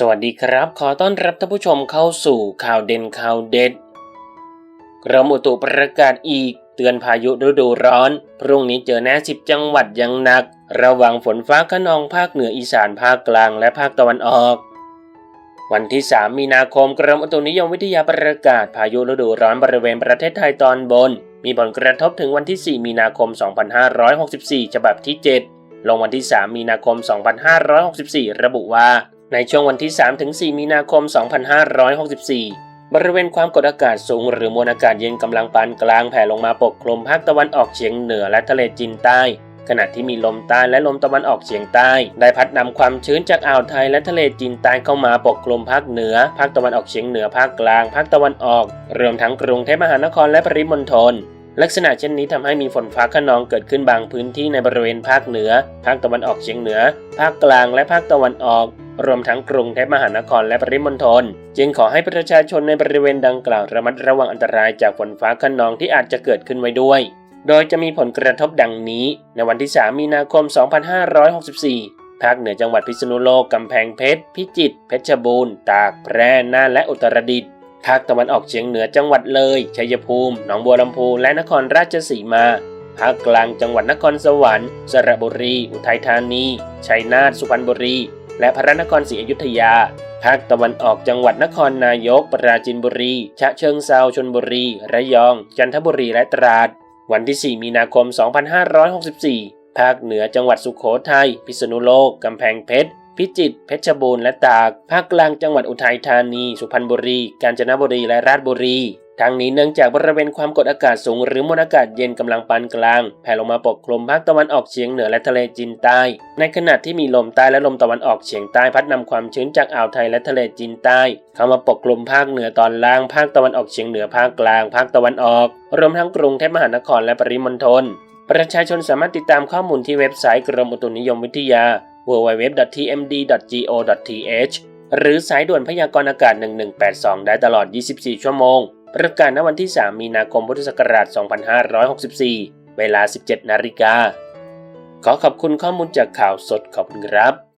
สวัสดีครับ ขอต้อนรับท่านผู้ชมเข้าสู่ข่าวเด่นข่าวเด็ดกรมอุตุประกาศอีก เตือนพายุฤดูร้อน พรุ่งนี้เจอแน่สิบจังหวัดยังหนัก ระวังฝนฟ้าขนองภาคเหนืออีสานภาคกลางและภาคตะวันออก วันที่ 3 มีนาคมกรมอุตุนิยมวิทยาประกาศพายุฤดูร้อนบริเวณประเทศไทยตอนบน มีผลกระทบถึงวันที่ 4 มีนาคม 2564 ฉบับที่ 7 ลงวันที่ 3 มีนาคม 2564 ระบุว่า ในช่วงวันที่3ถึง4มีนาคม 2564 บริเวณความกดอากาศสูงหรือมวลอากาศเย็นกำลังปานกลางแผ่ลงมาปกคลุมภาคตะวันออกเฉียงเหนือและทะเลจีนใต้ ขณะที่มีลมใต้และลมตะวันออกเฉียงใต้ ได้พัดนำความชื้นจากอ่าวไทยและทะเลจีนใต้เข้ามาปกคลุมภาคเหนือ ภาคตะวันออกเฉียงเหนือภาคกลาง ภาคตะวันออกรวมทั้งกรุงเทพมหานครและปริมณฑลลักษณะเช่นนี้ทำให้มีฝนฟ้าขนองเกิดขึ้นบางพื้นที่ในบริเวณภาคเหนือ ภาคตะวันออกเฉียงเหนือ ภาคกลางและภาคตะวันออก รวมทั้งกรุงเทพมหานครและปริมณฑลจึงขอให้ประชาชนในบริเวณดังกล่าวระมัดระวังอันตรายจากฝนฟ้าขนองที่อาจจะเกิดขึ้นไว้ด้วย โดยจะมีผลกระทบดังนี้ ในวันที่ 3 มีนาคม 2564 ภาคเหนือจังหวัดพิษณุโลก กำแพงเพชร พิจิตร เพชรบูรณ์ ตาก แพร่ น่านและอุตรดิตถ์ ภาคตะวันออกเฉียงเหนือจังหวัดเลย ชัยภูมิ หนองบัวลำพูและนครราชสีมาภาคกลางจังหวัดนครสวรรค์ สระบุรี อุทัยธานี ชัยนาท สุพรรณบุรี และพระนครศรีอยุธยา ภาคตะวันออกจังหวัดนครนายก ปราจีนบุรีฉะเชิงเซาชลบุรี ระยอง จันทบุรีและตราด วันที่ 4 มีนาคม 2564 ภาคเหนือจังหวัดสุขโขทัย พิษณุโลก กำแพงเพชร พิจิตร เพชรบูรณ์และตาก ภาคกลางจังหวัดอุทัยธานี สุพรรณบุรี กาญจนบุรี และราชบุรี ทั้งนี้เนื่องจากบริเวณความกดอากาศสูงหรือมวลอากาศเย็นกำลังปานกลาง แผ่ลงมาปกคลุมภาคตะวันออกเฉียงเหนือและทะเลจีนใต้ ในขณะที่มีลมใต้และลมตะวันออกเฉียงใต้พัดนำความชื้นจากอ่าวไทยและทะเลจีนใต้ เข้ามาปกคลุมภาคเหนือตอนล่าง ภาคตะวันออกเฉียงเหนือภาคกลาง ภาคตะวันออก รวมทั้งกรุงเทพมหานครและปริมณฑลประชาชนสามารถติดตามข้อมูลที่เว็บไซต์กรมอุตุนิยมวิทยา www.tmd.go.th หรือสายด่วนพยากรณ์อากาศ 1182 ได้ตลอด 24 ชั่วโมง ประกาศณวันที่ 3 มีนาคมพุทธศักราช 2564 เวลา 17 นาฬิกา ขอขอบคุณข้อมูลจากข่าวสดขอบคุณครับ